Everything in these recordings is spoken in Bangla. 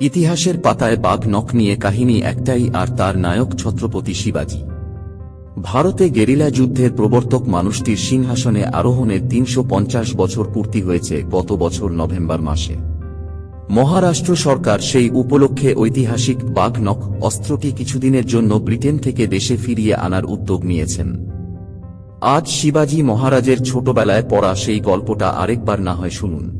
ইতিহাসের পাতায় বাঘ নখ নিয়ে কাহিনী একটাই, আর তার নায়ক ছত্রপতি শিবাজী। ভারতে গেরিলা যুদ্ধের প্রবর্তক মানুষটির সিংহাসনে আরোহণের তিনশো পঞ্চাশ বছর পূর্তি হয়েছে গত বছর নভেম্বর মাসে। মহারাষ্ট্র সরকার সেই উপলক্ষে ঐতিহাসিক বাঘ নখ অস্ত্রটি কিছুদিনের জন্য ব্রিটেন থেকে দেশে ফিরিয়ে আনার উদ্যোগ নিয়েছেন। আজ শিবাজী মহারাজের ছোটবেলায় পড়া সেই গল্পটা আরেকবার না হয় শুনুন।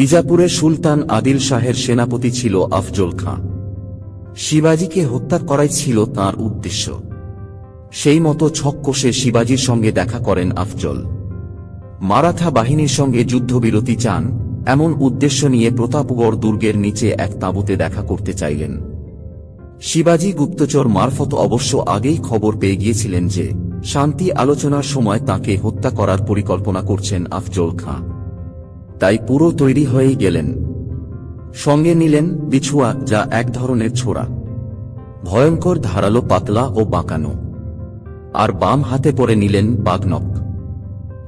বিজাপুরে সুলতান আদিল শাহের সেনাপতি ছিল আফজল খাঁ শিবাজীকে হত্যা করাই ছিল তার উদ্দেশ্য। সেই মতো ছক কষে শিবাজীর সঙ্গে দেখা করেন আফজল। মারাঠা বাহিনীর সঙ্গে যুদ্ধবিরতি চান, এমন উদ্দেশ্য নিয়ে প্রতাপগড় দুর্গের নিচে এক তাঁবুতে দেখা করতে চাইলেন। শিবাজী গুপ্তচর মারফত অবশ্য আগেই খবর পেয়ে গিয়েছিলেন যে, শান্তি আলোচনার সময় তাকে হত্যা করার পরিকল্পনা করছেন আফজল খাঁ তাই পুরো তৈরি হয়েই গেলেন। সঙ্গে নিলেন বিছুয়া যা এক ধরনের ছোড়া। ভয়ঙ্কর ধারালো পাতলা ও বাঁকানো। আর বাম হাতে পরে নিলেন বাগনক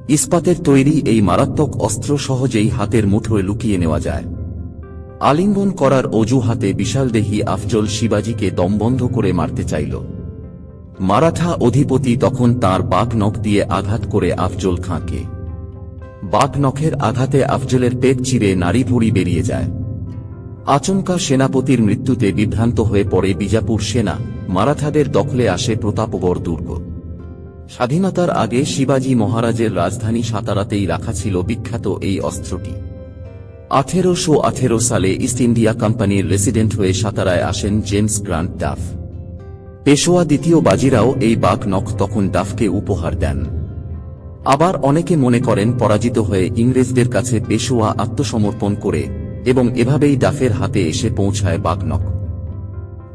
ইস্পাতের তৈরি এই মারাত্মক অস্ত্র সহজেই হাতের মুঠোয় লুকিয়ে নেওয়া যায়। আলিঙ্গন করার অজুহাতে বিশালদেহী আফজল শিবাজীকে দমবন্ধ করে মারতে চাইল। মারাঠা অধিপতি তখন তার বাঘ নখ দিয়ে আঘাত করে আফজল খাঁকে। বাঘ নখের আঘাতে আফজলের পেট চিরে নাড়ি ভুড়ি বেরিয়ে যায়। আচমকা সেনাপতির মৃত্যুতে বিভ্রান্ত হয়ে পড়ে বিজাপুর সেনা, মারাঠাদের দখলে আসে প্রতাপগড় দুর্গ। স্বাধীনতার আগে শিবাজী মহারাজের রাজধানী সাতারাতেই রাখা ছিল বিখ্যাত এই অস্ত্রটি। আঠেরোশো আঠেরো সালে ইস্ট ইন্ডিয়া কোম্পানির রেসিডেন্ট হয়ে সাতারায় আসেন জেমস গ্রান্ট ডাফ। পেশোয়া দ্বিতীয় বাজিরাও এই বাঘ নখ তখন ডাফকে উপহার দেন। আবার অনেকে মনে করেন পরাজিত হয়ে ইংরেজদের কাছে পেশোয়া আত্মসমর্পণ করে, এবং এভাবেই ডাফের হাতে এসে পৌঁছায় বাঘনক।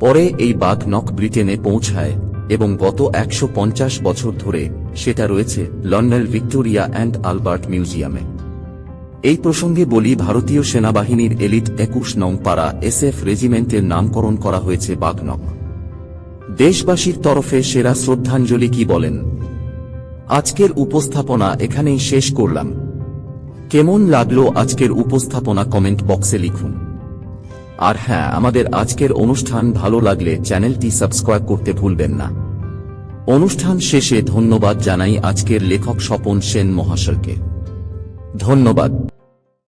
পরে এই বাঘনক ব্রিটেনে পৌঁছায়, এবং গত একশো পঞ্চাশ বছর ধরে সেটা রয়েছে লন্ডনের ভিক্টোরিয়া অ্যান্ড আলবার্ট মিউজিয়ামে। এই প্রসঙ্গে বলি, ভারতীয় সেনাবাহিনীর এলিট একুশ নং পাড়া এসএফ রেজিমেন্টের নামকরণ করা হয়েছে বাঘনক। দেশবাসীর তরফে সেরা শ্রদ্ধাঞ্জলি কি বলেন? আজকের উপস্থাপনা এখানেই শেষ করলাম। কেমন লাগল আজকের উপস্থাপনা কমেন্ট বক্সে লিখুন। আর হ্যাঁ আমাদের আজকের অনুষ্ঠান ভালো লাগলে চ্যানেলটি সাবস্ক্রাইব করতে ভুলবেন না। অনুষ্ঠান শেষে ধন্যবাদ জানাই আজকের লেখক স্বপন সেন মহাশয়কে। ধন্যবাদ।